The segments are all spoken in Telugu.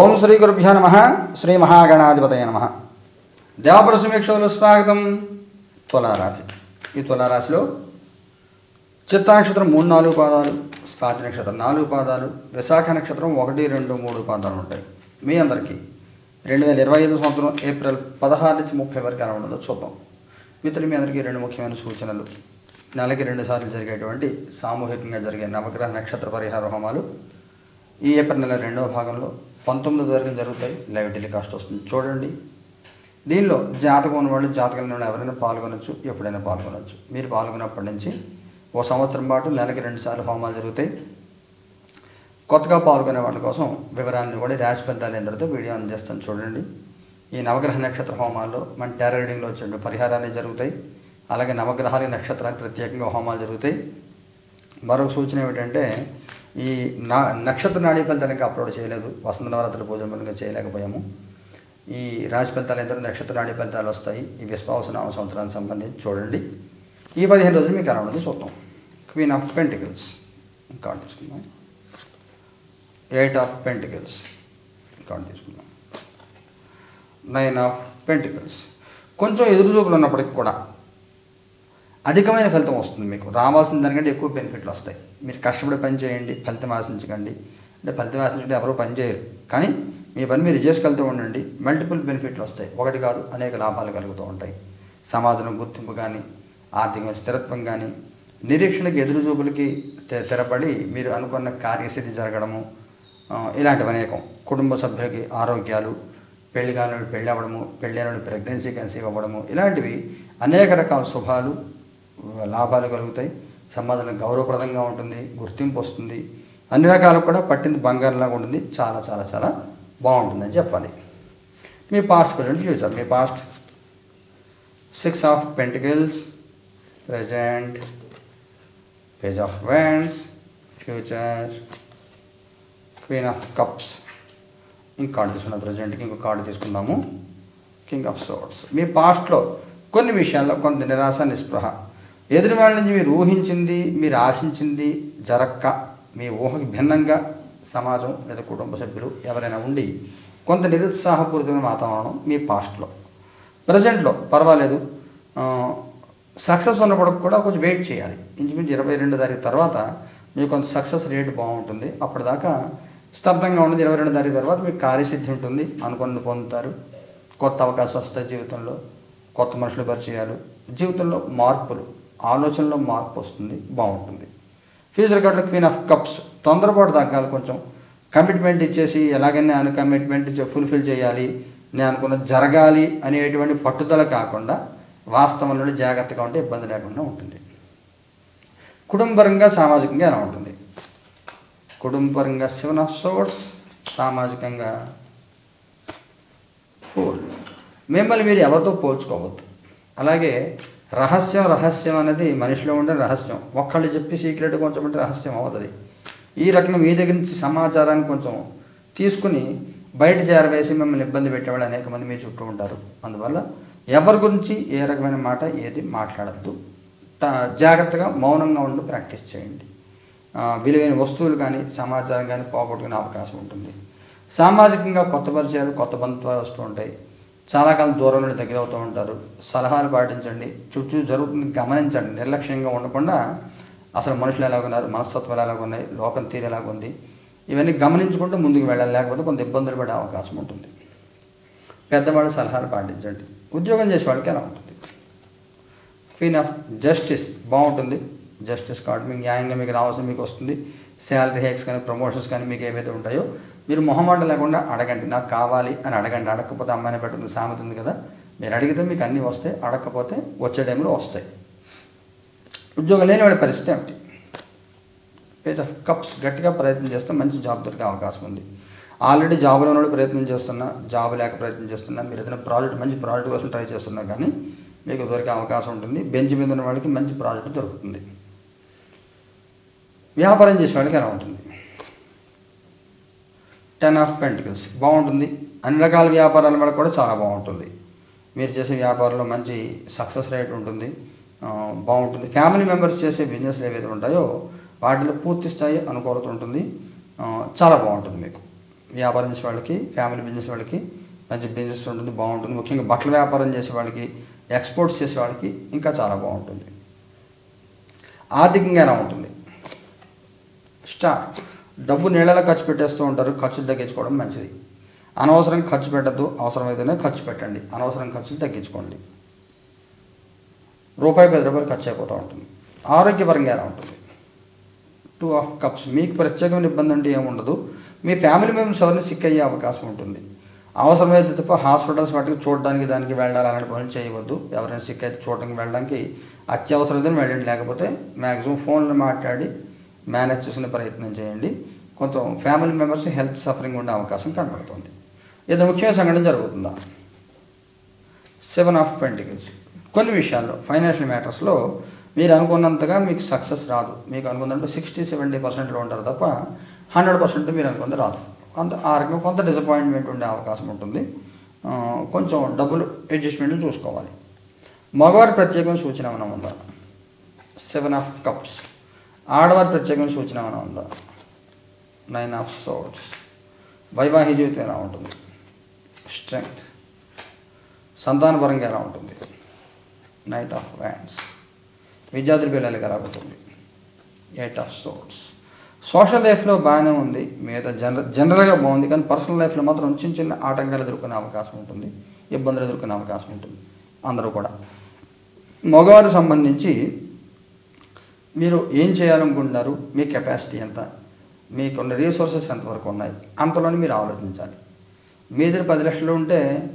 ఓం శ్రీ గురుభ్యో నమ. శ్రీ మహాగణాధిపతయ నమ. దేవపుర సమీక్షలు స్వాగతం. తులారాశి. ఈ తులారాశిలో చిత్తా నక్షత్రం మూడు నాలుగు పాదాలు స్వాతి నక్షత్రం నాలుగు పాదాలు విశాఖ నక్షత్రం ఒకటి రెండు మూడు పాదాలు ఉంటాయి. మీ అందరికీ రెండు వేల ఇరవై ఐదు సంవత్సరం ఏప్రిల్ పదహారు నుంచి ముప్పై వరకు ఎలా ఉండదో చూద్దాం. మిత్రులు మీ అందరికీ రెండు ముఖ్యమైన సూచనలు. నెలకి రెండు సార్లు జరిగేటువంటి సామూహికంగా జరిగే నవగ్రహ నక్షత్ర పరిహార హోమాలు ఈ ఏప్రిల్ నెల రెండవ భాగంలో పంతొమ్మిది వరకు జరుగుతాయి. లైవ్ టెలికాస్ట్ వస్తుంది. చూడండి. దీనిలో జాతకం ఉన్నవాళ్ళు జాతకం ఉన్న ఎవరైనా పాల్గొనొచ్చు ఎప్పుడైనా పాల్గొనొచ్చు. మీరు పాల్గొన్నప్పటి నుంచి ఓ సంవత్సరం పాటు నెలకి రెండు సార్లు హోమాలు జరుగుతాయి. కొత్తగా పాల్గొనే వాళ్ళ కోసం వివరాలను కూడా రాశి ఫలితాలు అయిన వీడియో అందజేస్తాను చూడండి. ఈ నవగ్రహ నక్షత్ర హోమాల్లో మన టెర్రర్ రీడింగ్లో వచ్చే పరిహారాలు జరుగుతాయి. అలాగే నవగ్రహాలకి నక్షత్రానికి ప్రత్యేకంగా హోమాలు జరుగుతాయి. మరొక సూచన ఏమిటంటే ఈ నా నక్షత్ర నాడీ ఫలితానికి అప్లోడ్ చేయలేదు వసంత నవరాత్రి పూజలు మనం చేయలేకపోయాము. ఈ రాశి ఫలితాలు ఎంతో నక్షత్ర నాడీ ఫలితాలు వస్తాయి ఈ విశ్వాసనామ సంవత్సరానికి సంబంధించి చూడండి. ఈ పదిహేను రోజులు మీకు ఎలా ఉండదు చూద్దాం. క్వీన్ ఆఫ్ పెంటికల్స్ కార్డు తీసుకుందాం. ఎయిట్ ఆఫ్ పెంటికల్స్ కార్డు తీసుకుందాం. నైన్ ఆఫ్ పెంటికల్స్ కొంచెం ఎదురు చూపులు ఉన్నప్పటికి కూడా అధికమైన ఫలితం వస్తుంది మీకు. రావాల్సిన దానికంటే ఎక్కువ బెనిఫిట్లు వస్తాయి. మీరు కష్టపడి పని చేయండి ఫలితం ఆశించకండి. అంటే ఫలితం ఆశించుకుంటే ఎవరూ పని చేయరు. కానీ మీ పని మీరు చేసుకెళ్తూ ఉండండి. మల్టిపుల్ బెనిఫిట్లు వస్తాయి. ఒకటి కాదు అనేక లాభాలు కలుగుతూ ఉంటాయి. సమాజంలో గుర్తింపు కానీ ఆర్థిక స్థిరత్వం కానీ నిరీక్షణకి ఎదురు చూపులకి తె- మీరు అనుకున్న కార్యసిద్ధి జరగడము ఇలాంటివి అనేకం. కుటుంబ సభ్యులకి ఆరోగ్యాలు పెళ్ళి కాని పెళ్ళి అవ్వడము పెళ్ళైన ప్రెగ్నెన్సీ కన్సీవ్ అవ్వడము ఇలాంటివి అనేక రకాల శుభాలు లాభాలు కలుగుతాయి సమాజంలో గౌరవప్రదంగా ఉంటుంది గుర్తింపు వస్తుంది. అన్ని రకాలు కూడా పట్టింది బంగారంలాగా ఉంటుంది. చాలా చాలా చాలా బాగుంటుందని చెప్పాలి. మీ past present future me past six of pentacles present page of wands future queen of cups ఇంక కార్డు తీసుకున్నాం ప్రజెంట్కి ఇంకో కార్డు తీసుకుందాము. కింగ్ ఆఫ్ సోర్ట్స్ మీ పాస్ట్లో కొన్ని విషయాల్లో కొంత నిరాశ నిస్పృహ. ఎదుటి వాళ్ళ నుంచి మీరు ఊహించింది మీరు ఆశించింది జరక్క మీ ఊహకి భిన్నంగా సమాజం లేదా కుటుంబ సభ్యులు ఎవరైనా ఉండి కొంత నిరుత్సాహపూరితమైన వాతావరణం మీ పాస్ట్లో ప్రజెంట్లో పర్వాలేదు. సక్సెస్ ఉన్నప్పుడు కూడా కొంచెం వెయిట్ చేయాలి. ఇంచుమించు ఇరవై రెండు తారీఖు తర్వాత మీకు కొంత సక్సెస్ రేట్ బాగుంటుంది. అప్పటిదాకా స్తబ్దంగా ఉండదు ఇరవై రెండు తారీఖు తర్వాత మీకు కార్యసిద్ధి ఉంటుంది. అనుకున్నది పొందుతారు. కొత్త అవకాశం వస్తాయి జీవితంలో. కొత్త మనుషులు పరిచయాలు. జీవితంలో మార్పులు. ఆలోచనలో మార్పు వస్తుంది బాగుంటుంది. ఫ్యూచర్ కార్డులో క్వీన్ ఆఫ్ కప్స్ తొందరపాటు తగ్గాలి కొంచెం కమిట్మెంట్ ఇచ్చేసి ఎలాగైనా నేను కమిట్మెంట్ ఫుల్ఫిల్ చేయాలి నేను అనుకున్న జరగాలి అనేటువంటి పట్టుదల కాకుండా వాస్తవం నుండి జాగ్రత్తగా ఉంటే ఇబ్బంది లేకుండా ఉంటుంది. కుటుంబపరంగా సామాజికంగా ఎలా ఉంటుంది? కుటుంబపరంగా సెవెన్ ఆఫ్ సోర్ట్స్ సామాజికంగా ఫోర్ మిమ్మల్ని మీరు ఎవరితో పోల్చుకోవద్దు. అలాగే రహస్యం రహస్యం అనేది మనిషిలో ఉండే రహస్యం. ఒక్కళ్ళు చెప్పి సీక్రెట్ కొంచెం అంటే రహస్యం అవుతుంది ఈ రకంగా మీ దగ్గర నుంచి సమాచారాన్ని కొంచెం తీసుకుని బయట చేరవేసి మిమ్మల్ని ఇబ్బంది పెట్టేవాళ్ళు అనేక మంది మీ చుట్టూ ఉంటారు. అందువల్ల ఎవరి గురించి ఏ రకమైన మాట ఏది మాట్లాడద్దు. జాగ్రత్తగా మౌనంగా ఉండి ప్రాక్టీస్ చేయండి. విలువైన వస్తువులు కానీ సమాచారం కానీ పోగొట్టుకునే అవకాశం ఉంటుంది. సామాజికంగా కొత్త పరిచయాలు కొత్త బంధుత్వాలు వస్తూ ఉంటాయి. చాలా కాలం దూరం నుండి దగ్గర అవుతూ ఉంటారు. సలహాలు పాటించండి. చుట్టూ జరుగుతుంది గమనించండి. నిర్లక్ష్యంగా ఉండకుండా అసలు మనుషులు ఎలాగ ఉన్నారు? మనస్తత్వాలు ఎలాగ ఉన్నాయి? లోకం తీరు ఎలాగ ఉంది? ఇవన్నీ గమనించుకుంటూ ముందుకు వెళ్ళాలి. లేకపోతే కొంత ఇబ్బందులు పడే అవకాశం ఉంటుంది. పెద్దవాళ్ళ సలహాలు పాటించండి. ఉద్యోగం చేసే వాళ్ళకి ఎలా ఉంటుంది. క్వీన్ ఆఫ్ జస్టిస్ బాగుంటుంది. జస్టిస్ కార్డు మీకు న్యాయంగా మీకు రావాల్సిన మీకు వస్తుంది. శాలరీ హైక్స్ కానీ ప్రమోషన్స్ కానీ మీకు ఏవైతే ఉంటాయో మీరు మొహమాట లేకుండా అడగండి. నాకు కావాలి అని అడగండి. అడగకపోతే అమ్మాయిని పెట్టింది సామెత ఉంది కదా. మీరు అడిగితే మీకు అన్నీ వస్తాయి అడగకపోతే వచ్చే టైంలో వస్తాయి. ఉద్యోగం లేని వాడి పరిస్థితి ఏమిటి? పేజ్ ఆఫ్ కప్స్ గట్టిగా ప్రయత్నం చేస్తే మంచి జాబ్ దొరికే అవకాశం ఉంది. ఆల్రెడీ జాబ్లో ఉన్నవాడు ప్రయత్నం చేస్తున్నా జాబ్ లేక ప్రయత్నం చేస్తున్నా మీరు ఏదైనా ప్రాజెక్ట్ మంచి ప్రాజెక్ట్ కోసం ట్రై చేస్తున్నా కానీ మీకు దొరికే అవకాశం ఉంటుంది. బెంచ్ మీద ఉన్న వాళ్ళకి మంచి ప్రాజెక్ట్ దొరుకుతుంది. వ్యాపారం చేసే వాళ్ళకి ఎలా ఉంటుంది? Ten of pentacles. బాగుంటుంది. అన్ని రకాల వ్యాపారాల మీద కూడా చాలా బాగుంటుంది. మీరు చేసే వ్యాపారంలో మంచి సక్సెస్ రేట్ ఉంటుంది. బాగుంటుంది. ఫ్యామిలీ మెంబర్స్ చేసే బిజినెస్లు ఏవైతే ఉంటాయో వాటిలో పూర్తి స్థాయి అనుకూలత ఉంటుంది. చాలా బాగుంటుంది మీకు. వ్యాపారం చేసే వాళ్ళకి ఫ్యామిలీ బిజినెస్ వాళ్ళకి మంచి బిజినెస్ ఉంటుంది బాగుంటుంది. ముఖ్యంగా బట్టల వ్యాపారం చేసే వాళ్ళకి ఎక్స్పోర్ట్స్ చేసే వాళ్ళకి ఇంకా చాలా బాగుంటుంది. ఆర్థికంగా ఎలా ఉంటుంది? స్టార్ డబ్బు నీళ్ళలో ఖర్చు పెట్టేస్తూ ఉంటారు ఖర్చులు తగ్గించుకోవడం మంచిది. అనవసరం ఖర్చు పెట్టద్దు అవసరమైతేనే ఖర్చు పెట్టండి. అనవసరం ఖర్చులు తగ్గించుకోండి. రూపాయి పది రూపాయలు ఖర్చు అయిపోతూ ఉంటుంది. ఆరోగ్యపరంగా ఎలా ఉంటుంది? టూ ఆఫ్ కప్స్ మీకు ప్రత్యేకమైన ఇబ్బంది అంటే ఏముండదు మీ ఫ్యామిలీ మెంబర్స్ ఎవరిని సిక్ అయ్యే అవకాశం ఉంటుంది. అవసరమైతే తప్ప హాస్పిటల్స్ వాటికి చూడడానికి దానికి వెళ్ళాలి అలాంటి పనులు చేయవద్దు. ఎవరైనా సిక్ అయితే చూడడానికి వెళ్ళడానికి అత్యవసరమైతే వెళ్ళండి లేకపోతే మ్యాక్సిమం ఫోన్లో మాట్లాడి మేనేజ్ చేసుకునే ప్రయత్నం చేయండి. కొంచెం ఫ్యామిలీ మెంబర్స్ హెల్త్ సఫరింగ్ ఉండే అవకాశం కనబడుతుంది. ఇది ముఖ్యమైన సంఘటన జరుగుతుందా? సెవెన్ ఆఫ్ పెంటికల్స్ కొన్ని విషయాల్లో ఫైనాన్షియల్ మ్యాటర్స్లో మీరు అనుకున్నంతగా మీకు సక్సెస్ రాదు. మీకు అనుకున్నట్టు సిక్స్టీ సెవెంటీ పర్సెంట్లో ఉంటారు తప్ప హండ్రెడ్ పర్సెంట్ మీరు అనుకుంది రాదు. కొంత ఆ రకంగా కొంత డిసప్పాయింట్మెంట్ ఉండే అవకాశం ఉంటుంది. కొంచెం డబ్బులు అడ్జస్ట్మెంట్లు చూసుకోవాలి. మగవారి ప్రత్యేకమైన సూచన ఏమైనా ఉందా? సెవెన్ ఆఫ్ కప్స్ ఆడవారి ప్రత్యేకమైన సూచన ఏమైనా ఉందా? నైన్ ఆఫ్ సోర్ట్స్ వైవాహిక జీవితం ఎలా ఉంటుంది స్ట్రెంగ్త్ సంతానపరంగా ఎలా ఉంటుంది నైట్ ఆఫ్ వ్యాండ్స్ విద్యార్థుల పిల్లలకి ఎలా ఉంటుంది ఎయిట్ ఆఫ్ సోర్ట్స్ సోషల్ లైఫ్లో బాగానే ఉంది మిగతా జనరల్ జనరల్గా బాగుంది కానీ పర్సనల్ లైఫ్లో మాత్రం చిన్న చిన్న ఆటంకాలు ఎదుర్కొనే అవకాశం ఉంటుంది ఇబ్బందులు ఎదుర్కొనే అవకాశం ఉంటుంది అందరూ కూడా మగవారికి సంబంధించి మీరు ఏం చేయాలనుకుంటున్నారు మీ కెపాసిటీ ఎంత మీకున్న రీసోర్సెస్ ఎంతవరకు ఉన్నాయి? అంతలోనే మీరు ఆలోచించాలి. మీ దగ్గర పది లక్షలు ఉంటే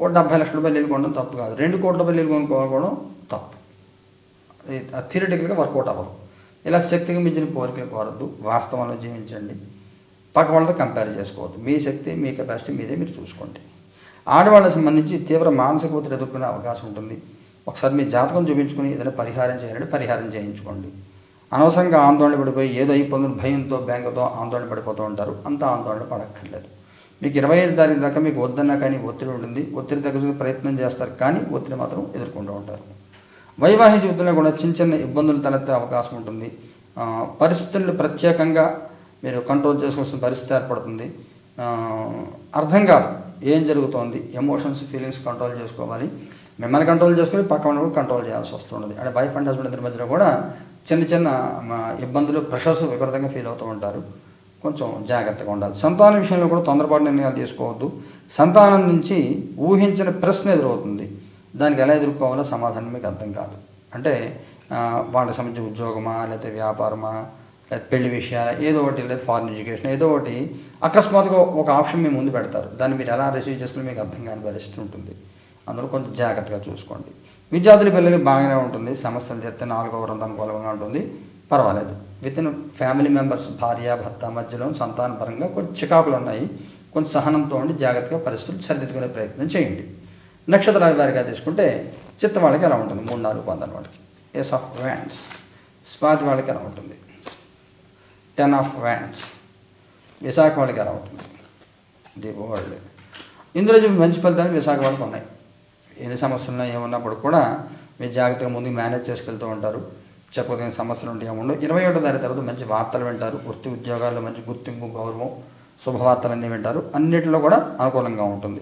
ఓ డెబ్బై లక్షల రూపాయలు వెళ్ళుకోవడం తప్పు కాదు. రెండు కోట్ల రూపాయలు వెళ్ళుకోనుకోవడం తప్పు. థియరటికల్గా వర్కౌట్ అవ్వదు. ఇలా శక్తికి మించిన కోరికలు కోరద్దు. వాస్తవంలో జీవించండి. పక్క వాళ్ళతో కంపేర్ చేసుకోవద్దు. మీ శక్తి మీ కెపాసిటీ మీదే మీరు చూసుకోండి. ఆడవాళ్ళకి సంబంధించి తీవ్ర మానసిక ఒత్తిడి ఎదుర్కొనే అవకాశం ఉంటుంది. ఒకసారి మీ జాతకం చూపించుకుని ఏదైనా పరిహారం చేయాలంటే పరిహారం చేయించుకోండి. అనవసరంగా ఆందోళన పడిపోయి ఏదో అయిపోతుంది భయంతో బ్యాంకుతో ఆందోళన పడిపోతూ ఉంటారు. అంత ఆందోళన పడక్కర్లేదు. మీకు ఇరవై ఐదు తారీఖు దాకా మీకు వద్దన్నా కానీ ఒత్తిడి ఉంటుంది. ఒత్తిడి తగ్గించుకునే ప్రయత్నం చేస్తారు కానీ ఒత్తిడి మాత్రం ఎదుర్కొంటూ ఉంటారు. వైవాహిక జీవితంలో కూడా చిన్న చిన్న ఇబ్బందులు తలెత్తే అవకాశం ఉంటుంది. పరిస్థితులను ప్రత్యేకంగా మీరు కంట్రోల్ చేసుకోవాల్సిన పరిస్థితి ఏర్పడుతుంది. అర్థం కాదు ఏం జరుగుతోంది. ఎమోషన్స్ ఫీలింగ్స్ కంట్రోల్ చేసుకోవాలి. మిమ్మల్ని కంట్రోల్ చేసుకుని పక్క కూడా కంట్రోల్ చేయాల్సి వస్తుంది అంటే వైఫ్ అండ్ హస్బెండ్ ఇద్దరి మధ్యలో కూడా చిన్న చిన్న మా, ఇబ్బందులు ప్రెషర్స్ విపరీతంగా ఫీల్ అవుతూ ఉంటారు. కొంచెం జాగ్రత్తగా ఉండాలి. సంతానం విషయంలో కూడా తొందరపాటు నిర్ణయాలు తీసుకోవద్దు. సంతానం నుంచి ఊహించిన ప్రశ్న ఎదురవుతుంది. దానికి ఎలా ఎదుర్కోవాలో సమాధానం మీకు అర్థం కాదు. అంటే వాళ్ళకి సంబంధించి ఉద్యోగమా లేకపోతే వ్యాపారమా లేదా పెళ్ళి విషయాలు ఏదో ఒకటి లేదా ఫారిన్ ఎడ్యుకేషన్ ఏదో ఒకటి అకస్మాత్తుగా ఒక ఆప్షన్ మీ ముందు పెడతారు. దాన్ని మీరు ఎలా రిసీవ్ చేసుకుని మీకు అర్థం కాని పరిస్థితి ఉంటుంది. అందులో కొంచెం జాగ్రత్తగా చూసుకోండి. విద్యార్థుల పిల్లలకి బాగానే ఉంటుంది. సమస్యలు చేస్తే నాలుగో వరం అనుకూలంగా ఉంటుంది. పర్వాలేదు. విత్ ఇన్ ఫ్యామిలీ మెంబర్స్ భార్య భర్త మధ్యలో సంతానపరంగా కొన్ని కొంచెం చికాకులు ఉన్నాయి. కొంచెం సహనంతో ఉండి జాగ్రత్తగా పరిస్థితులు సరిదిద్దుకునే ప్రయత్నం చేయండి. నక్షత్రాల వారిగా తీసుకుంటే చిత్త వాళ్ళకి ఎలా ఉంటుంది? మూడు నాలుగు పొందాల వాళ్ళకి. ఎస్ ఆఫ్ వ్యాండ్స్ స్వాతి వాళ్ళకి ఎలా ఉంటుంది? టెన్ ఆఫ్ వ్యాండ్స్ విశాఖ వాళ్ళకి ఎలా ఉంటుంది? ది వరల్డ్ ఇందులో మంచి ఫలితాలు విశాఖ వాళ్ళకి ఉన్నాయి. ఎన్ని సమస్యలు ఏమున్నప్పుడు కూడా మీరు జాగ్రత్తగా ముందుకు మేనేజ్ చేసుకెళ్తూ ఉంటారు. చెప్పదగిన సమస్యలు ఉంటే ఏముండవు. ఇరవై ఒకటో తారీఖు తర్వాత మంచి వార్తలు వింటారు. వృత్తి ఉద్యోగాల్లో మంచి గుర్తింపు గౌరవం శుభవార్తలు అన్నీ వింటారు. అన్నిటిలో కూడా అనుకూలంగా ఉంటుంది.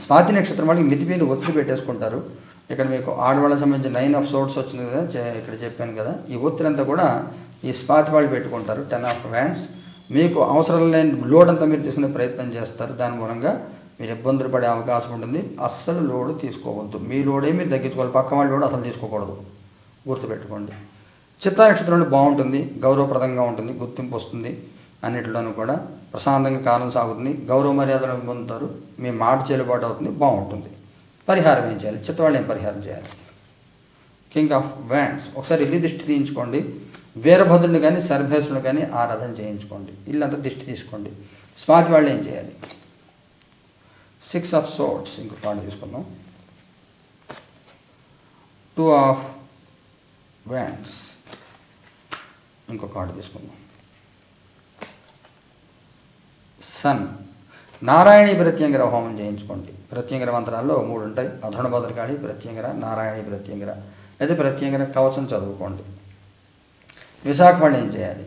స్వాతి నక్షత్రం వాళ్ళకి మితిపీలు ఒత్తిడి పెట్టేసుకుంటారు. ఇక్కడ మీకు ఆడవాళ్ళకి సంబంధించి నైన్ ఆఫ్ సోర్ట్స్ వచ్చింది కదా చే- ఇక్కడ చెప్పాను కదా. ఈ ఒత్తిడి అంతా కూడా ఈ స్వాతి వాళ్ళు పెట్టుకుంటారు. టెన్ ఆఫ్ వ్యాండ్స్ మీకు అవసరం లేని లోడ్ అంతా మీరు తీసుకునే ప్రయత్నం చేస్తారు. దాని మూలంగా మీరు ఇబ్బందులు పడే అవకాశం ఉంటుంది. అస్సలు లోడు తీసుకోవద్దు. మీ లోడే మీరు తగ్గించుకోవాలి. పక్క వాళ్ళ లోడు అసలు తీసుకోకూడదు. గుర్తుపెట్టుకోండి. చిత్త నక్షత్రంలో బాగుంటుంది. గౌరవప్రదంగా ఉంటుంది. గుర్తింపు వస్తుంది. అన్నిటిలోనూ కూడా ప్రశాంతంగా కాలం సాగుతుంది. గౌరవ మర్యాదలు పొందుతారు. మీ మాట చెల్లుబాటు అవుతుంది. బాగుంటుంది. పరిహారం ఏం చేయాలి? చిత్త వాళ్ళు ఏం పరిహారం చేయాలి? King of wands. ఒకసారి ఇల్లు దిష్టి తీయించుకోండి. వీరభద్రుని కానీ సర్భేశ్వరుని కానీ ఆరాధన చేయించుకోండి. ఇల్లంతా దిష్టి తీసుకోండి. స్వాతి వాళ్ళు ఏం చేయాలి? సిక్స్ ఆఫ్ సోర్ట్స్ ఇంకో కార్డు తీసుకుందాం. టూ ఆఫ్ వ్యాండ్స్ ఇంకో కార్డు తీసుకుందాం. సన్ నారాయణి ప్రత్యంగర హోమం చేయించుకోండి. ప్రత్యంగర మంత్రాల్లో మూడు ఉంటాయి. అధుణ భద్రకాళి ప్రత్యంగర నారాయణి ప్రత్యంగర లేదా ప్రత్యంగర కవచం చదువుకోండి. విశాఖపట్నం ఏం చేయాలి?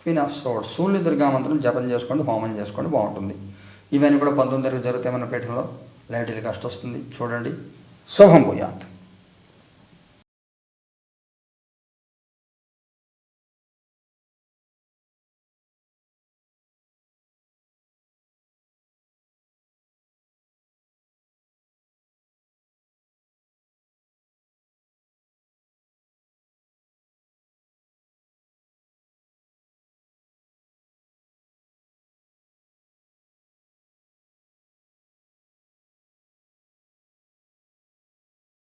క్వీన్ ఆఫ్ సోడ్ శూన్య మంత్రం జపం చేసుకోండి హోమం చేసుకోండి బాగుంటుంది. ఇవన్నీ కూడా పంతొమ్మిది తారీఖు జరుగుతాయి మన పీఠంలో. లైవ్ టెలికాస్ట్ వస్తుంది. చూడండి. శుభం భూయాత్.